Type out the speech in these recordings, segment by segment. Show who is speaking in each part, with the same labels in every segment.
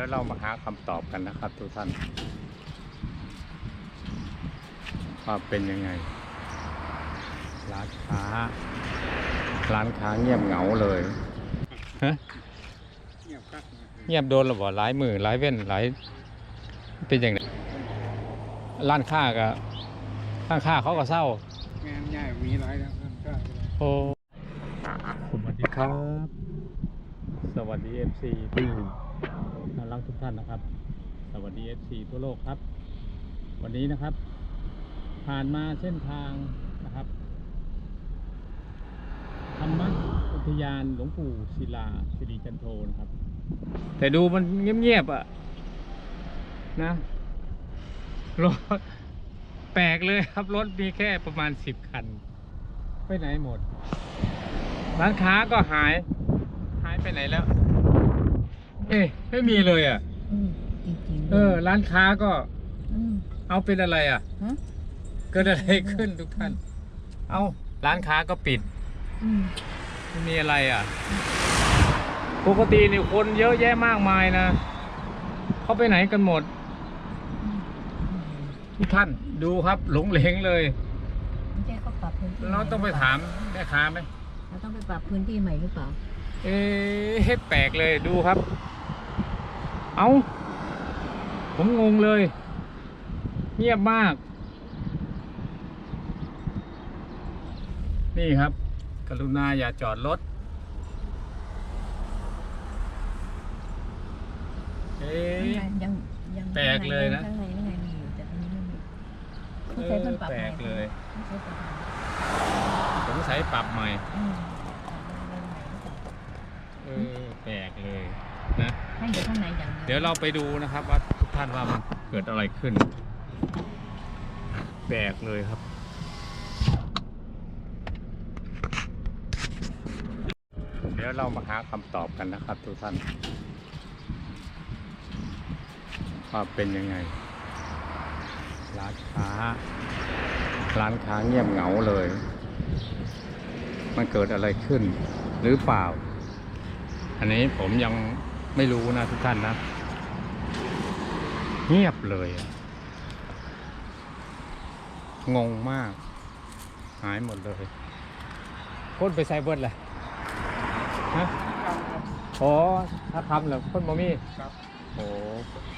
Speaker 1: ดี๋ยวเรามาหาคำตอบกันนะครับทุกท่านว่าเป็นยังไง ร้านค้า ร้านค้าเงียบเหงาเลยฮะ
Speaker 2: เงียบกักนะ
Speaker 1: เงียบโดนหรือเปล่าหลายมือหลายเว้นหลายเป็นอย่างไรร้านค้าก็ร้านค้าเขาก็เศร้า
Speaker 2: งานใหญ่มีหลายแล้วท่านก็
Speaker 1: โอ้สวัสดีครับ สวัสดีเอฟซี ที่น่ารักทุกท่านนะครับ สวัสดีเอฟซีทั่วโลกครับ วันนี้นะครับ ผ่านมาเส้นทางนะครับธรรมอุทยานหลวงปู่ศิลาสิริจันโทนะครับ แต่ดูมันเงียบๆอะนะรถแปลกเลยครับ รถมีแค่ประมาณสิบคัน ไปไหนหมด ร้านค้าก็หาย หายไปไหนแล้ว เอ๊ะไม่มีเลยอะ
Speaker 3: อืมจริงๆ
Speaker 1: เออ ร้านค้าก็
Speaker 3: ม
Speaker 1: เอาเป็นอะไรอะ
Speaker 3: ฮะ
Speaker 1: เกิดอะไรขึ้นทุกท่าน เอาร้านค้าก็ปิด
Speaker 3: อืม
Speaker 1: ไม่มีอะไรอะ ปกตินี่คนเยอะแยะมากมายนะ เขาไปไหนกันหมด ทุกท่านดูครับหลงเหลงเลย
Speaker 3: ไม่ใช่เขาปรับพื้นที่
Speaker 1: เราต้องไปถามแม่ค้าไหม
Speaker 3: เราต้องไปปรับพื้นที่ใหม่หรือเปล่า
Speaker 1: เอ๊ะแปลกเลยดูครับ เอา ผมงงเลย เงียบมาก นี่ครับ กรุณาอย่าจอดรถ เอ๊ะ
Speaker 3: ยังยังยัง
Speaker 1: แปลกเลยนะ
Speaker 3: ข้างในข้างในมีอยู่แต่ตรงนี้ไม่มี
Speaker 1: เอ
Speaker 3: ต้องใช้
Speaker 1: อ
Speaker 3: เพิ่มปรับ
Speaker 1: แปล
Speaker 3: ใหม่
Speaker 1: กเลย
Speaker 3: ต้องใช้ปรับใหม่
Speaker 1: สงสัยปรับใหม่
Speaker 3: อืม
Speaker 1: เออ แปลกเลย นะ
Speaker 3: ให้อยู่ข้างในอย่าง
Speaker 1: เดี๋ยวเราไปดูนะครับว่าทุกท่านว่ามันเกิดอะไรขึ้นแปลกเลยครับ เดี๋ยวเรามาหาคำตอบกันนะครับทุกท่านว่าเป็นยังไง ร้านค้า ร้านค้าเงียบเหงาเลย มันเกิดอะไรขึ้นหรือเปล่า อันนี้ผมยัง ไม่รู้นะทุกท่านนะ เงียบเลยอะงงมาก หายหมดเลยคนไปไซเบิร์ดเลยฮะโอ้ถ้าทำเหรอคนบ่มี
Speaker 2: ครับ
Speaker 1: โอ้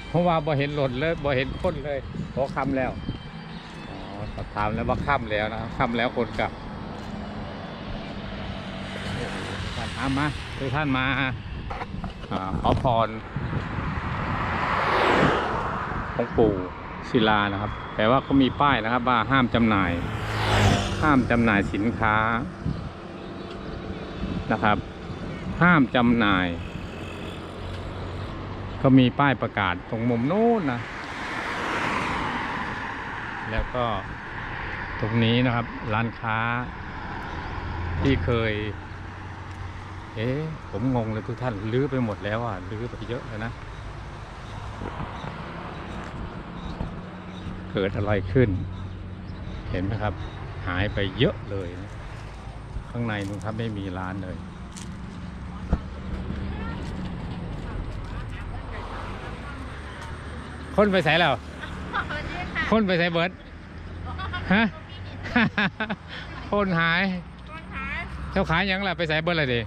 Speaker 1: เพราะว่าบ่เห็นหล่นเลยบ่เห็นคนเลยโอ้คำแล้วอ๋อสอบถามแล้วว่าค่ำแล้วนะค่ำแล้วคนกลับโอ้โหท่านอามาทุกท่านมาอ่า ขอพรของปู่ศิลานะครับ แต่ว่าเขามีป้ายนะครับ ว่าห้ามจำหน่าย ห้ามจำหน่ายสินค้านะครับ ห้ามจำหน่าย ก็มีป้ายประกาศตรงมุมโน้นนะ แล้วก็ตรงนี้นะครับร้านค้าที่เคย เอ๊ะผมงงเลยทุกท่านลื้อไปหมดแล้วอะลื้อไปเยอะเลยนะเกิดอะไรขึ้น เห็นไหมครับ หายไปเยอะเลยนะข้างในนู้นครับไม่มีร้านเลย คนไปใส่แล้วคนไปใส่เบิร์ดฮะคนหาย เจ้าขายหยังล่ะไปใส่เบิร์ดเลยดิ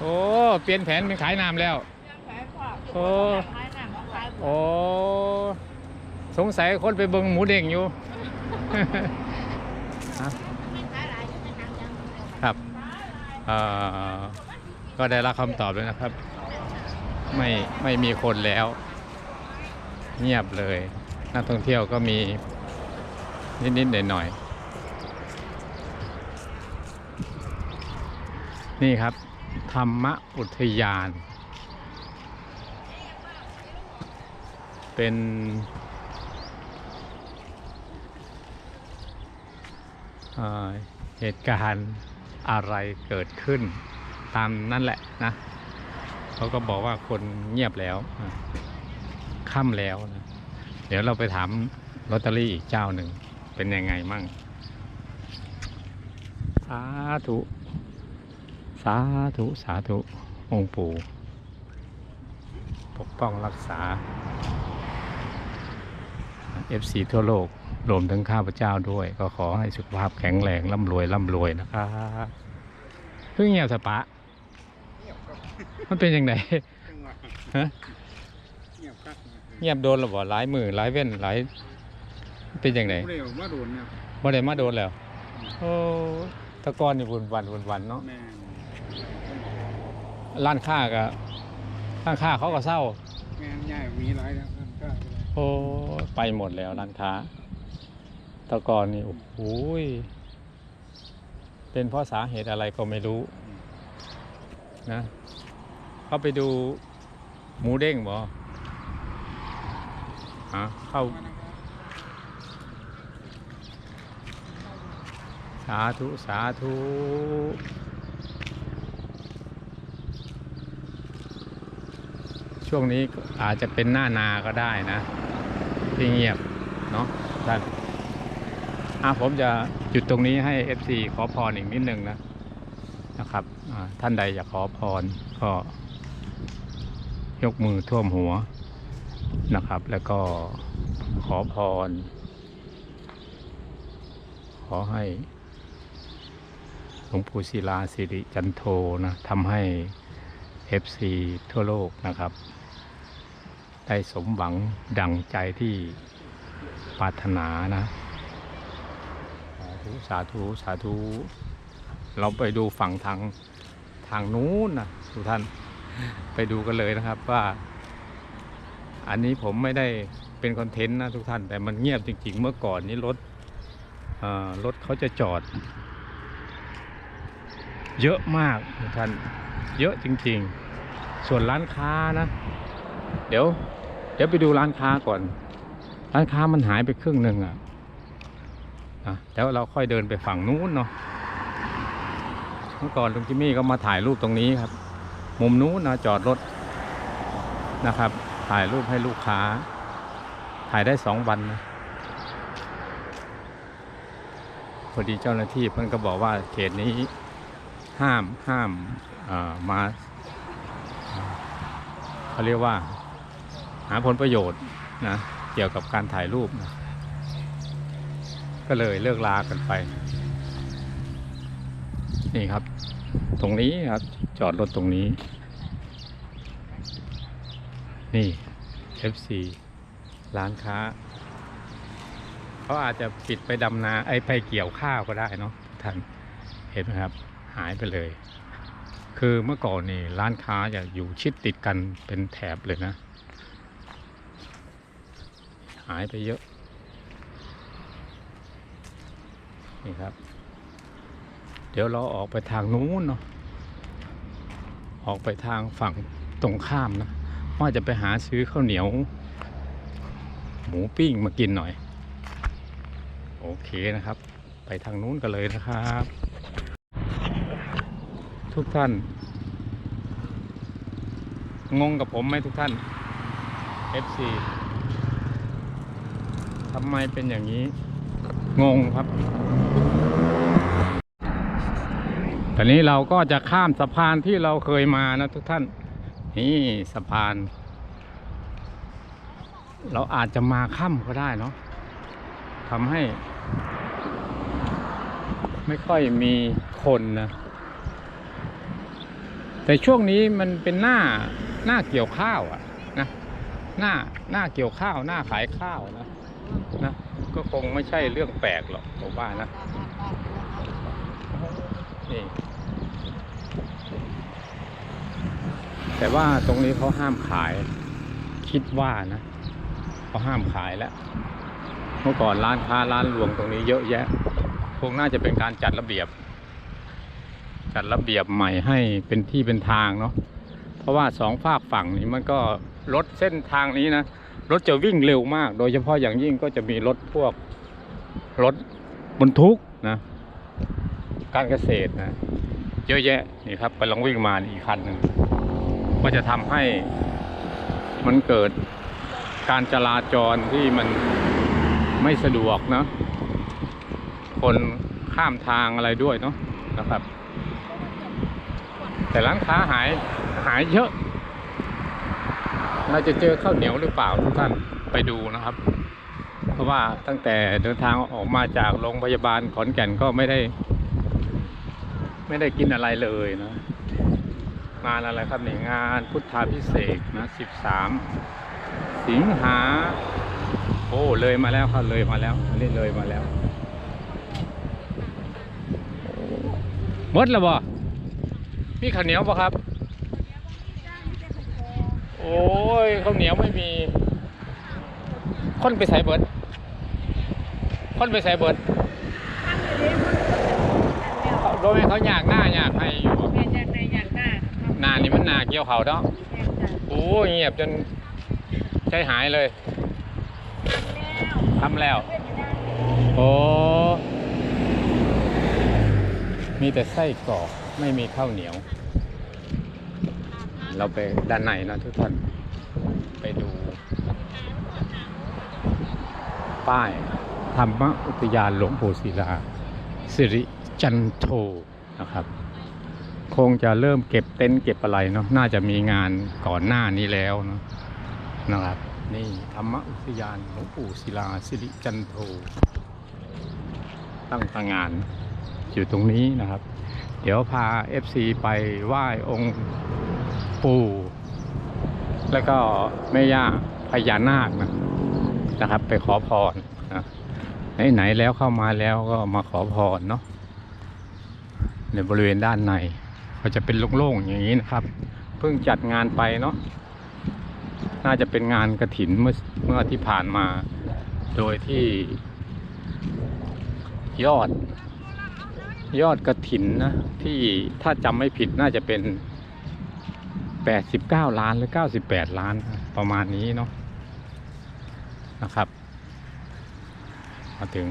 Speaker 1: โอ้เปลี่ยนแผนเป็นขายน้ำแล้วโอ้โอ้สงสัยคนไปเบิงหมูเด้งอยู่ฮะครับเอ่อก็ได้รับคำตอบแล้วนะครับ ไม่ไม่มีคนแล้ว เงียบเลย นักท่องเที่ยวก็มีนิดๆหน่อยๆ นี่ครับ ธรรมอุทยาน เป็นเเหตุการณ์อะไรเกิดขึ้น ตามนั่นแหละนะเขาก็บอกว่าคนเงียบแล้วอะค่ำแล้วนะเดี๋ยวเราไปถามลอตเตอรี่อีกเจ้าหนึ่งเป็นยังไงมั่งสาธุาธุ สาธุ องค์ปู่ปกป้องรักษา FC ทั่วโลก รวมถึงข้าพเจ้าด้วย ก็ขอให้สุขภาพแข็งแรงร่ำรวยร่ำรวยนะครับเพิ่งเงียบสปะ
Speaker 2: เงียบครับ
Speaker 1: มันเป็นยังไง
Speaker 2: จังหวะ
Speaker 1: ฮะ
Speaker 2: เงียบคักนะ
Speaker 1: เงียบโดนหรือบ่หลายมือหลายเว้นหลายมันเป็นยังไง
Speaker 2: เร็วมาโดนเนี่ย
Speaker 1: บ่ได้มาโดนแล้วโอ้แตะกอนนี่วนวันวนวันเนาะ
Speaker 2: แม่น
Speaker 1: ร้านค้าก็ร้านค้าเขาก็เศร้า
Speaker 2: แม่นใหญ่มีหลายแล้วท่านก็
Speaker 1: โอ้ไปหมดแล้วร้านค้าแตะกอนนี่โอ้โหยเป็นเพราะสาเหตุอะไรก็ไม่รู้นะเข้าไปดูหมูเด้งบ่ฮะเข้าสาธุสาธุ ช่วงนี้อาจจะเป็นหน้านาก็ได้นะที่เงียบเนาะท่านอะผมจะหยุดตรงนี้ให้ FC ขอพรอีกนิดนึงนะนะครับท่านใดอยากขอพรก็ยกมือท่วมหัวนะครับ แล้วก็ขอพร ขอให้หลวงปู่ศิลาสิริจันโทนะทำให้ FC ทั่วโลกนะครับ ได้สมหวังดังใจที่ปรารถนานะสาธุสาธุ สาธุ เราไปดูฝั่งทางทางนู้นนะทุกท่านไปดูกันเลยนะครับว่า อันนี้ผมไม่ได้เป็นคอนเทนต์นะทุกท่าน แต่มันเงียบจริง ๆ เมื่อก่อนนี้รถเอ่อรถเขาจะจอด เยอะมากทุกท่านเยอะจริง ๆ ส่วนร้านค้านะ เดี๋ยว ดี๋ยวไปดูร้านค้าก่อน ร้านค้ามันหายไปครึ่งหนึ่งอะ่ะแล้วเราค่อยเดินไปฝั่งนู้นเนาะเมื่อก่อนลุงจิมมี่ก็มาถ่ายรูปตรงนี้ครับ มุมนู้นนะจอดรถนะครับ ถ่ายรูปให้ลูกค้า ถ่ายได้สองวันนะพอดีเจ้าหน้าที่เพิ่นก็บอกว่าเขตนี้ห้ามห้ามมาเขาเรียกว่า หาผลประโยชน์นะเกี่ยวกับการถ่ายรูปนะก็เลยเลิกลากันไป นี่ครับ ตรงนี้ครับจอดรถตรงนี้ นี่ FC ร้านค้าเขาอาจจะปิดไปดำนาไอ้ไปเกี่ยวข้าวก็ได้เนาะท่านเห็นไหมครับ หายไปเลย คือเมื่อก่อนนี่ร้านค้าจะอยู่ชิดติดกันเป็นแถบเลยนะ หายไปเยอะ นี่ครับ เดี๋ยวเราออกไปทางนู้นเนาะออกไปทางฝั่งตรงข้ามนะว่าจะไปหาซื้อข้าวเหนียว หมูปิ้งมากินหน่อย โอเคนะครับ ไปทางนู้นกันเลยนะครับ ทุกท่าน งงกับผมไหมทุกท่าน FC ทำไมเป็นอย่างนี้ งงครับ ตอนนี้เราก็จะข้ามสะพานที่เราเคยมานะทุกท่าน นี่สะพาน เราอาจจะมาค่ำก็ได้เนาะทำให้ ไม่ค่อยมีคนนะ แต่ช่วงนี้มันเป็นหน้าหน้าเกี่ยวข้าวอะนะหน้าหน้าเกี่ยวข้าว หน้าขายข้าวนะนะ ก็คงไม่ใช่เรื่องแปลกหรอกผมว่านะนี่แต่ว่าตรงนี้เขาห้ามขาย คิดว่านะเขาห้ามขายแล้วเมื่อก่อนร้านค้าร้านรวงตรงนี้เยอะแยะ คงน่าจะเป็นการจัดระเบียบ จัดระเบียบใหม่ให้เป็นที่เป็นทางเนาะเพราะว่าสองฝากฝั่งนี้มันก็รถเส้นทางนี้นะ รถจะวิ่งเร็วมาก โดยเฉพาะอย่างยิ่งก็จะมีรถพวกรถบรรทุกนะ การเกษตรนะเยอะแยะนี่ครับกำลังวิ่งมานี่อีกคันหนึ่งก็จะทำให้มันเกิดการจราจรที่มันไม่สะดวกเนาะคนข้ามทางอะไรด้วยเนาะนะครับ แต่ร้านค้าหายหายเยอะ เราจะเจอข้าวเหนียวหรือเปล่าทุกท่านไปดูนะครับ เพราะว่าตั้งแต่เดินทางออกมาจากโรงพยาบาลขอนแก่นก็ไม่ได้ ไม่ได้กินอะไรเลยนะงานอะไรครับเนี่ยงานพุทธาพิเศษนะสิบสามสิงหา โอ้เลยมาแล้วครับเลยมาแล้วนนี้เลยมาแล้วมดแล้วบ่มีข้าวเหนียวบ่ครับ โอ้ยข้าวเหนียวไม่มีคนไปใส่เบิดคนไปใส่เบิดเขาโดยเขาอยากหน้าอยากให้อยู่
Speaker 3: แม่อยากได้อยากได้
Speaker 1: หน้านี่มันหนาเกี่ยวเขาเนาะ
Speaker 3: แม่จ้ะ
Speaker 1: โอ้ยเงียบจนใจหายเลยทำแล้ว โอ้มีแต่ไส้กรอกไม่มีข้าวเหนียว เราไปด้านในนะทุกท่าน ไปดู ป้ายธรรมอุทยานหลวงปู่ศิลา สิริจันโทนะครับ คงจะเริ่มเก็บเต็นท์เก็บอะไรเนาะน่าจะมีงานก่อนหน้านี้แล้วเนาะนะครับ นี่ธรรมอุทยานหลวงปู่ศิลา สิริจันโท ตั้งตางานอยู่ตรงนี้นะครับ เดี๋ยวพา FC ไปไหว้องค์ ปู่ แล้วก็แม่ย่าพญานาคนะนะครับ ไปขอพรนะไหนๆแล้วเข้ามาแล้วก็มาขอพรเนาะในบริเวณด้านในก็จะเป็นโล่งๆอย่างนี้นะครับ เพิ่งจัดงานไปเนาะน่าจะเป็นงานกระถินเมื่อเมื่อที่ผ่านมา โดยที่ ยอด ยอดกระถินนะที่ถ้าจำไม่ผิดน่าจะเป็น 89 ล้านหรือ 98 ล้านประมาณนี้เนาะนะครับมาถึง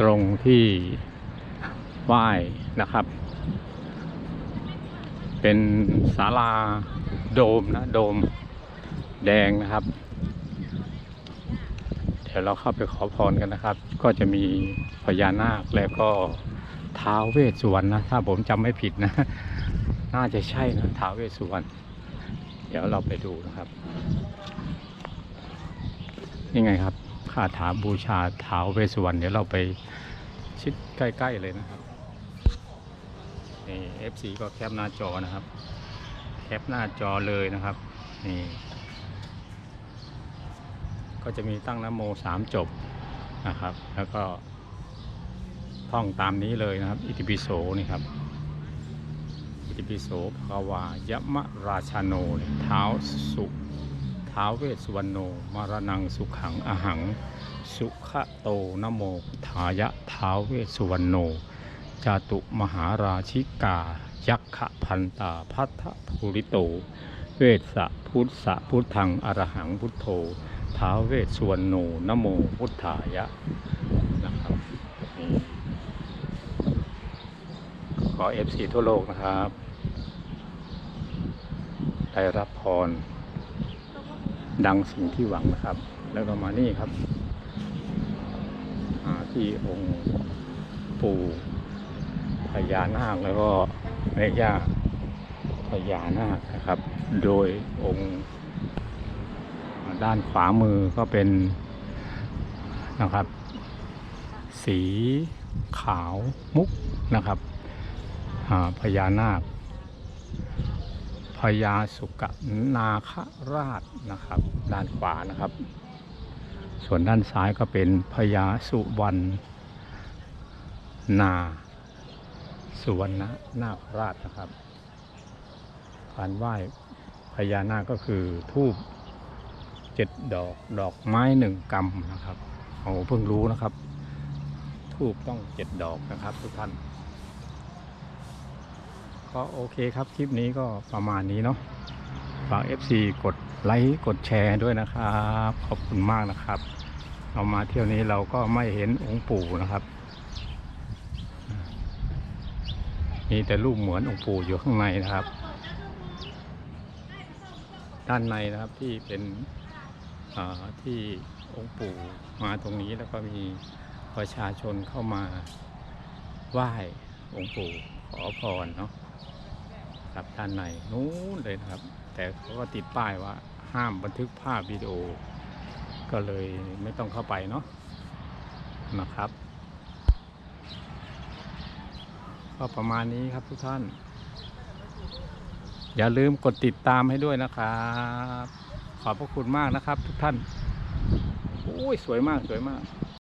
Speaker 1: ตรงที่ไหว้นะครับ เป็นศาลาโดมนะโดมแดงนะครับ เดี๋ยวเราเข้าไปขอพรกันนะครับ ก็จะมีพญานาคแล้วก็ท้าวเวสสุวรรณนะ ถ้าผมจำไม่ผิดนะ น่าจะใช่นะท้าวเวสสุวรรณเดี๋ยวเราไปดูนะครับนี่ไงครับคาถาบูชาท้าวเวสสุวรรณเดี๋ยวเราไปชิดใกล้ ๆ เลยนะครับนี่ FC ก็แคปหน้าจอนะครับ แคปหน้าจอเลยนะครับนี่ก็จะมีตั้งนโมสามจบนะครับ แล้วก็ท่องตามนี้เลยนะครับ อิติปิโสนี่ครับ อิปิโสภาวายมะราชาโนเท้าสุท้าเวสุวรรณโนมารนังสุขังอหัง สุขะโตนโมพุทธายะท้าเวสุวรรณโนจาตุมหาราชิกา ยักขะพันตาพัทธภูริโต เวสสะพุทธะพุทธังอรหังพุทโธท้าเวสวรรณโนนโมพุทธายะนะครับนี่ ขอเอฟซีทั่วโลกนะครับ ได้รับพร ดังสิ่งที่หวังนะครับ แล้วก็มานี่ครับ ที่องค์ปู่พญานาคแล้วก็แม่ย่าพญานาคนะครับ โดยองค์ด้านขวามือก็เป็นนะครับ สีขาวมุกนะครับ พญานาคพญาสุกนาคราชนะครับ ด้านขวานะครับ ส่วนด้านซ้ายก็เป็นพญาสุวรรณนาสุวรรณนาคราชนะครับ การไหว้พญานาคก็คือทูบเจ็ดดอกดอกไม้หนึ่งกำนะครับโอ้เพิ่งรู้นะครับ ทูบต้องเจ็ดดอกนะครับทุกท่าน ก็โอเคครับ คลิปนี้ก็ประมาณนี้เนาะฝาก FC กดไลค์กดแชร์ด้วยนะครับ ขอบคุณมากนะครับ เรามาเที่ยวนี้เราก็ไม่เห็นองค์ปู่นะครับ มีแต่รูปเหมือนองค์ปู่อยู่ข้างในนะครับ ด้านในนะครับที่เป็นที่องค์ปู่มาตรงนี้แล้วก็มีประชาชนเข้ามาไหว้องค์ปู่ขอพรเนาะ นะครับด้านในนู้นเลยนะครับ แต่เขาก็ติดป้ายว่าห้ามบันทึกภาพวิดีโอ ก็เลยไม่ต้องเข้าไปเนาะนะครับ ก็ประมาณนี้ครับทุกท่าน อย่าลืมกดติดตามให้ด้วยนะครับ ขอบพระคุณมากนะครับทุกท่านโอ้ยสวยมากสวยมาก